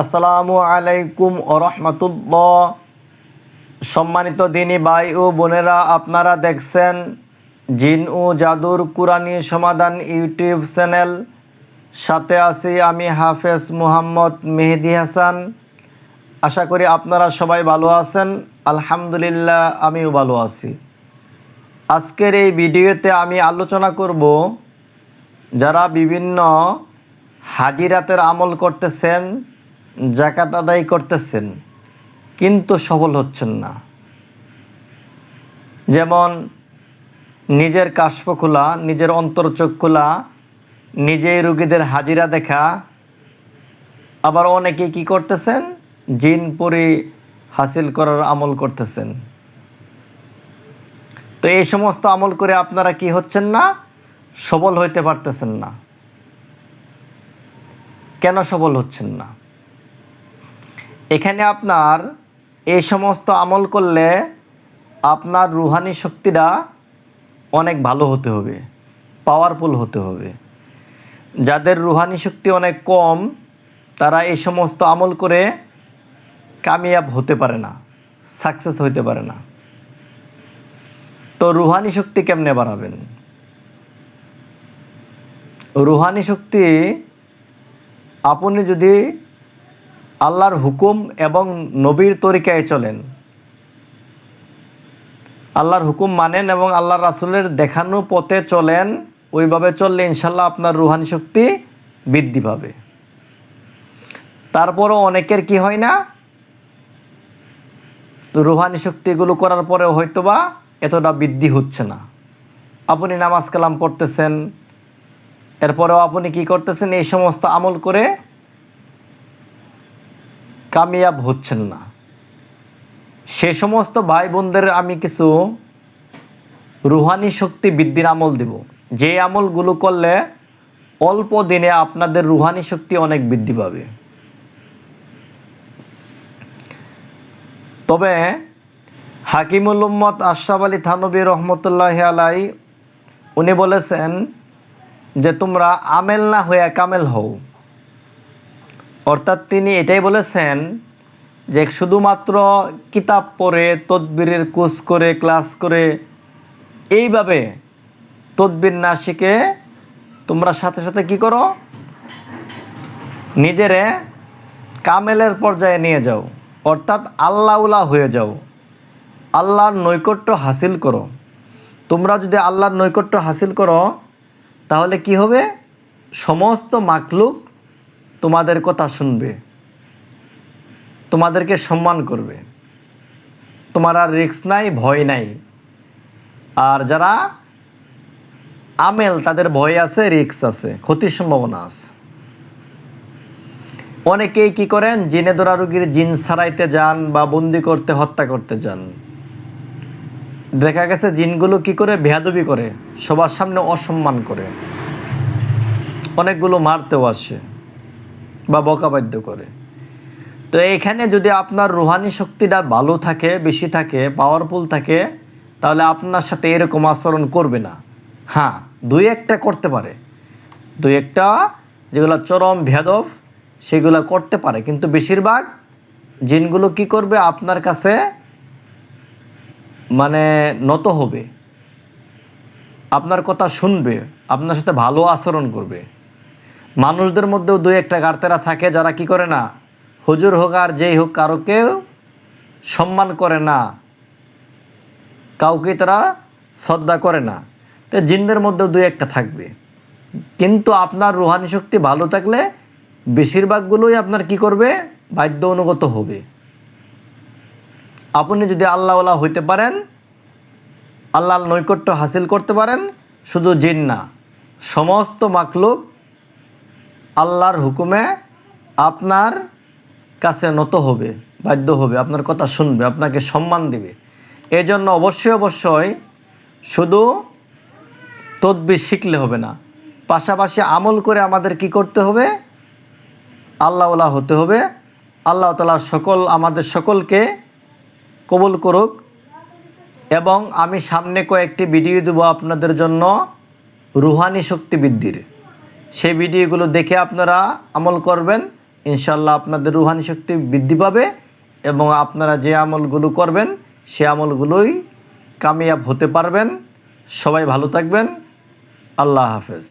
আসসালামু আলাইকুম রহমতুল্লাহ। সম্মানিত দিনী ভাই ও বোনেরা, আপনারা দেখছেন জিন ও জাদুর কুরানি সমাধান ইউটিউব চ্যানেল। সাথে আছি আমি হাফেজ মুহাম্মদ মেহেদি হাসান। আশা করি আপনারা সবাই ভালো আছেন। আলহামদুলিল্লাহ, আমিও ভালো আছি। আজকের এই ভিডিওতে আমি আলোচনা করব যারা বিভিন্ন হাজিরাতের আমল করতেছেন জাকাত আদায় করতেছেন, কিন্তু সফল হচ্ছেন না। যেমন নিজের কাশ্প খোলা, নিজের অন্তরচোখ খোলা, নিজেই রুগীদের হাজিরা দেখা। আবার অনেকে কি করতেছেন? জিন পরি হাসিল করার আমল করতেছেন। তো এই সমস্ত আমল করে আপনারা কি হচ্ছেন না? সবল হইতে পারতেছেন না। কেন সবল হচ্ছেন না? এখানে আপনার এই সমস্ত আমল করলে আপনার রুহানি শক্তিটা অনেক ভালো হতে হবে পাওয়ারফুল হতে হবে। যাদের রুহানি শক্তি অনেক কম, তারা এই সমস্ত আমল করে কামিয়াব হতে পারে না সাকসেস হইতে পারে না। তো রুহানি শক্তি কেমনে বাড়াবেন? রুহানি শক্তি আপনি যদি আল্লাহর হুকুম এবং নবীর তরিকায় চলেন। আল্লাহর হুকুম মানেন এবং আল্লাহ রাসুলের দেখানো পথে চলেন, ওইভাবে চললে ইনশাল্লাহ আপনার রুহানি শক্তি বৃদ্ধি পাবে। তারপরও অনেকের কি হয় না? রুহানি শক্তিগুলো করার পরেও হয়তোবা এতটা বৃদ্ধি হচ্ছে না। আপনি নামাজ কালাম পড়তেছেন, এরপরেও আপনি কি করতেছেন? এই সমস্ত আমল করে কামিয়াব হচ্ছেন না। সে সমস্ত ভাই বোনদের আমি কিছু রুহানি শক্তি বৃদ্ধির আমল দেব। যে আমলগুলো করলে অল্প দিনে আপনাদের রুহানি শক্তি অনেক বৃদ্ধি পাবে। তবে হাকিমুল উম্মত আশরাফ আলী থানবী রহমতুল্লাহ আলাই, উনি বলেছেন যে তোমরা আমেল না হয়ে কামেল হও। অর্থাৎ তিনি এটাই বলেছেন যে শুধুমাত্র কিতাব পড়ে, তদবিরের কোর্স করে, ক্লাস করে, এইভাবে তদবির না শিখে তোমরা সাথে সাথে কি করো? নিজেরে কামেলের পর্যায়ে নিয়ে যাও। অর্থাৎ আল্লাহউলা হয়ে যাও। আল্লাহর নৈকট্য হাসিল করো। তোমরা যদি আল্লাহর নৈকট্য হাসিল করো, তাহলে কি হবে? সমস্ত মাকলুক তোমাদের কথা শুনবে। তোমাদেরকে সম্মান করবে। তোমার আর রিক্স নাই, ভয় নাই। আর যারা আমেল, তাদের ভয় আছে রিক্স আছে, ক্ষতির সম্ভাবনা আছে। অনেকেই কি করেন, জিনে ধরা রুগীর জিন ছাড়াইতে যান বা বন্দি করতে, হত্যা করতে যান। দেখা গেছে জিনগুলো কি করে বেহাদবি করে, সবার সামনে অসম্মান করে। অনেকগুলো মারতেও আসে। বা বকাবাদ্য করে। তো এখানে যদি আপনার রুহানি শক্তিটা ভালো থাকে, বেশি থাকে পাওয়ারফুল থাকে, তাহলে আপনার সাথে এরকম আচরণ করবে না। হ্যাঁ দুই একটা করতে পারে। দুই একটা যেগুলো চরম ভেদব সেগুলো করতে পারে। কিন্তু বেশিরভাগ জিনগুলো কি করবে? আপনার কাছে মানে নত হবে। আপনার কথা শুনবে, আপনার সাথে ভালো আচরণ করবে। মানুষদের মধ্যেও দুই একটা গার্তেরা থাকে যারা কি করে না? হুজুর হোক আর যেই হোক কারও কেউ সম্মান করে না। কাউকে তারা শ্রদ্ধা করে না। তো জিনদের মধ্যেও দুই একটা থাকবে। কিন্তু আপনার রুহানি শক্তি ভালো থাকলে বেশিরভাগগুলোই আপনার কি করবে? বাধ্য অনুগত হবে। আপনি যদি আল্লাহওয়ালা হইতে পারেন, আল্লাহর নৈকট্য হাসিল করতে পারেন, শুধু জিন না, সমস্ত মাকলুক আল্লাহর হুকুমে আপনার কাছে নত হবে, বাধ্য হবে, আপনার কথা শুনবে, আপনাকে সম্মান দেবে। এই জন্য অবশ্যই অবশ্যই শুধু তদবির শিখলে হবে না, পাশাপাশি আমল করে আমাদের কি করতে হবে? আল্লাহওয়ালা হতে হবে আল্লাহ তালা সকল, আমাদের সকলকে কবুল করুক এবং আমি সামনে কয়েকটি ভিডিও দেবো আপনাদের জন্য, রুহানি শক্তি বৃদ্ধির। সেই ভিডিওগুলো দেখে আপনারা আমল করবেন। ইনশাল্লাহ আপনাদের রুহানি শক্তি বৃদ্ধি পাবে এবং আপনারা যে আমলগুলো করবেন, সে আমলগুলোই কামিয়াব হতে পারবেন। সবাই ভালো থাকবেন। আল্লাহ হাফেজ।